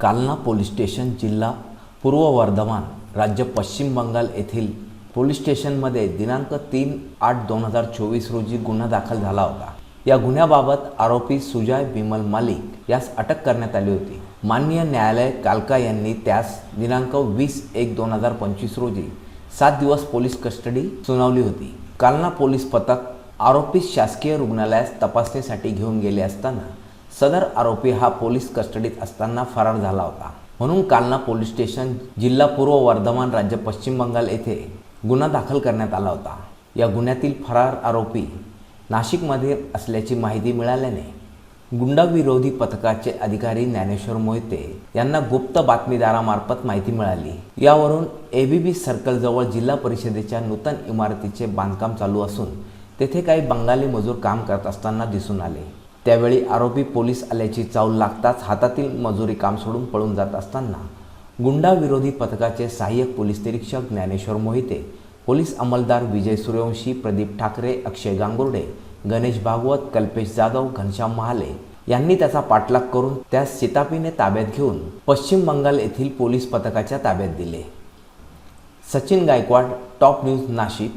Kalna police station जिल्हा पूर्व वर्धमान राज्य पश्चिम बंगाल येथील पोलीस स्टेशनमध्ये दिनांक तीन आठ दोन हजार चोवीस रोजी गुन्हा दाखल झाला होता. या गुन्ह्याबाबत आरोपी सुजय विमल मालिक यास अटक करण्यात आली होती. माननीय न्यायालय कालका यांनी त्यास दिनांक वीस एक दोन हजार पंचवीस रोजी सात दिवस पोलीस कस्टडी सुनावली होती. कालना पोलीस पथक आरोपी शासकीय रुग्णालयास तपासणीसाठी घेऊन गेले असताना सदर आरोपी हा पोलीस कस्टडीत असताना फरार झाला होता. म्हणून कालना पोलीस स्टेशन जिल्हा पूर्व वर्धमान राज्य पश्चिम बंगाल येथे गुन्हा दाखल करण्यात आला होता. या गुन्ह्यातील फरार आरोपी नाशिकमध्ये असल्याची माहिती मिळाल्याने गुंडाविरोधी पथकाचे अधिकारी ज्ञानेश्वर मोहिते यांना गुप्त बातमीदारामार्फत माहिती मिळाली. यावरून ए बी बी सर्कलजवळ जिल्हा परिषदेच्या नूतन इमारतीचे बांधकाम चालू असून तेथे काही बंगाली मजूर काम करत असताना दिसून आले. त्यावेळी आरोपी पोलीस आल्याची चावल लागताच हातातील मजुरी काम सोडून पळून जात असताना गुंडाविरोधी पथकाचे सहाय्यक पोलीस निरीक्षक ज्ञानेश्वर मोहिते पोलीस अंमलदार विजय सूर्यवंशी प्रदीप ठाकरे अक्षय गांगुर्डे गणेश भागवत कल्पेश जाधव घनश्याम महाले यांनी त्याचा पाठलाग करून त्यास शितापीने ताब्यात घेऊन पश्चिम बंगाल येथील पोलीस पथकाच्या ताब्यात दिले. Sachin Gaikwad top news Nashik.